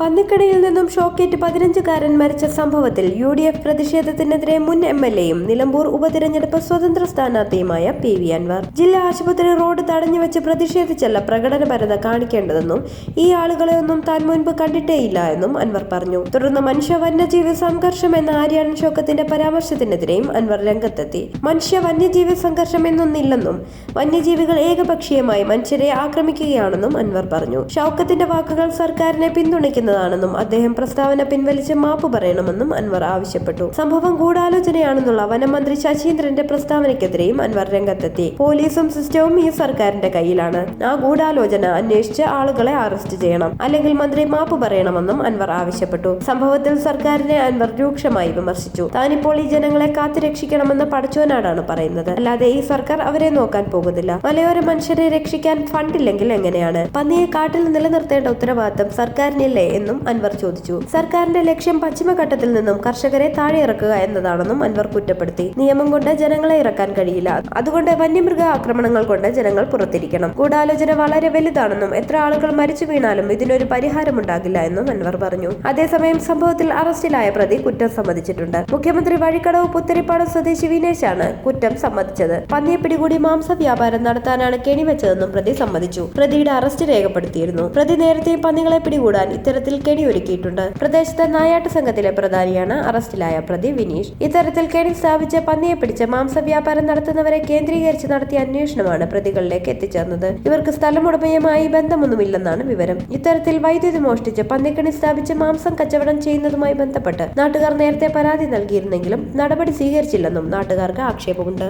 പന്നിക്കടയിൽ നിന്നും ഷോക്കേറ്റ് പതിനഞ്ചുകാരൻ മരിച്ച സംഭവത്തിൽ യു ഡി എഫ് പ്രതിഷേധത്തിനെതിരെ മുൻ എം എൽ എയും നിലമ്പൂർ ഉപതിരഞ്ഞെടുപ്പ് സ്വതന്ത്ര സ്ഥാനാർത്ഥിയുമായ പി വി അൻവർ. ജില്ലാ ആശുപത്രി റോഡ് തടഞ്ഞുവെച്ച് പ്രതിഷേധിച്ചല്ല പ്രകടനപരത കാണിക്കേണ്ടതെന്നും ഈ ആളുകളെ ഒന്നും താൻ മുൻപ് കണ്ടിട്ടേയില്ല എന്നും അൻവർ പറഞ്ഞു. തുടർന്ന് മനുഷ്യ വന്യജീവി സംഘർഷം എന്ന ആര്യാടൻ ഷോക്കത്തിന്റെ പരാമർശത്തിനെതിരെയും അൻവർ രംഗത്തെത്തി. മനുഷ്യ വന്യജീവി സംഘർഷം എന്നൊന്നില്ലെന്നും വന്യജീവികൾ ഏകപക്ഷീയമായി മനുഷ്യരെ ആക്രമിക്കുകയാണെന്നും അൻവർ പറഞ്ഞു. ഷൗക്കത്തിന്റെ വാക്കുകൾ സർക്കാരിനെ പിന്തുണയ്ക്കുന്നതാണെന്നും അദ്ദേഹം പ്രസ്താവന പിൻവലിച്ച് മാപ്പ് പറയണമെന്നും അൻവർ ആവശ്യപ്പെട്ടു. സംഭവം ഗൂഢാലോചനയാണെന്നുള്ള വനമന്ത്രി ശശീന്ദ്രന്റെ പ്രസ്താവനയ്ക്കെതിരെയും അൻവർ രംഗത്തെത്തി. പോലീസും സിസ്റ്റവും ഈ സർക്കാരിന്റെ കയ്യിലാണ്. ആ ഗൂഢാലോചന അന്വേഷിച്ച് ആളുകളെ അറസ്റ്റ് ചെയ്യണം. അല്ലെങ്കിൽ മന്ത്രി മാപ്പ് പറയണമെന്നും അൻവർ ആവശ്യപ്പെട്ടു. സംഭവത്തിൽ സർക്കാരിനെ അൻവർ രൂക്ഷമായി വിമർശിച്ചു. താനിപ്പോൾ ഈ ജനങ്ങളെ കാത്തുരക്ഷിക്കണമെന്ന് പടച്ചോനാടാണ് പറയുന്നത്. അല്ലാതെ ഈ സർക്കാർ അവരെ നോക്കാൻ പോകുന്നില്ല. മലയോര മനുഷ്യരെ രക്ഷിക്കാൻ ഫണ്ടില്ലെങ്കിൽ എങ്ങനെയാണ്? പന്നിയെ കാട്ടിൽ നിലനിർത്തേണ്ട ഉത്തരവാദിത്തം സർക്കാരിനില്ലേ എന്നും അൻവർ ചോദിച്ചു. സർക്കാരിന്റെ ലക്ഷ്യം പശ്ചിമഘട്ടത്തിൽ നിന്നും കർഷകരെ താഴെ ഇറക്കുക എന്നതാണെന്നും അൻവർ കുറ്റപ്പെടുത്തി. നിയമം കൊണ്ട് ജനങ്ങളെ ഇറക്കാൻ കഴിയില്ല. അതുകൊണ്ട് വന്യമൃഗ ആക്രമണങ്ങൾ കൊണ്ട് ജനങ്ങൾ പുറത്തിരിക്കണം. ഗൂഢാലോചന വളരെ വലുതാണെന്നും എത്ര ആളുകൾ മരിച്ചു വീണാലും ഇതിനൊരു പരിഹാരമുണ്ടാകില്ല എന്നും അൻവർ പറഞ്ഞു. അതേസമയം സംഭവത്തിൽ അറസ്റ്റിലായ പ്രതി കുറ്റം സമ്മതിച്ചിട്ടുണ്ട്. മുഖ്യമന്ത്രി വഴിക്കടവ് പുത്തരിപ്പാടം സ്വദേശി വിനേശാണ് കുറ്റം സമ്മതിച്ചത്. പന്നിയെ പിടികൂടി മാംസ വ്യാപാരം നടത്താനാണ് കെണിവെച്ചതെന്നും പ്രതി സമ്മതിച്ചു. പ്രതിയുടെ അറസ്റ്റ് രേഖപ്പെടുത്തിയിരുന്നു. പ്രതി നേരത്തെ പന്നികളെ പിടികൂടാൻ ഇത്തരത്തിൽ കെണി ഒരുക്കിയിട്ടുണ്ട് പ്രദേശത്തെ നായാട്ട് സംഘത്തിലെ പ്രധാനിയാണ് അറസ്റ്റിലായ പ്രതി വിനീഷ്. ഇത്തരത്തിൽ കെണി സ്ഥാപിച്ച് പന്നിയെ പിടിച്ച മാംസ വ്യാപാരം നടത്തുന്നവരെ കേന്ദ്രീകരിച്ച് നടത്തിയ അന്വേഷണമാണ് പ്രതികളിലേക്ക് എത്തിച്ചേർന്നത്. ഇവർക്ക് സ്ഥലമുടമയുമായി ബന്ധമൊന്നുമില്ലെന്നാണ് വിവരം. ഇത്തരത്തിൽ വൈദ്യുതി മോഷ്ടിച്ച് പന്നിക്കണി സ്ഥാപിച്ച് മാംസം കച്ചവടം ചെയ്യുന്നതുമായി ബന്ധപ്പെട്ട് നാട്ടുകാർ നേരത്തെ പരാതി നൽകിയിരുന്നെങ്കിലും നടപടി സ്വീകരിച്ചില്ലെന്നും നാട്ടുകാർക്ക് ആക്ഷേപമുണ്ട്.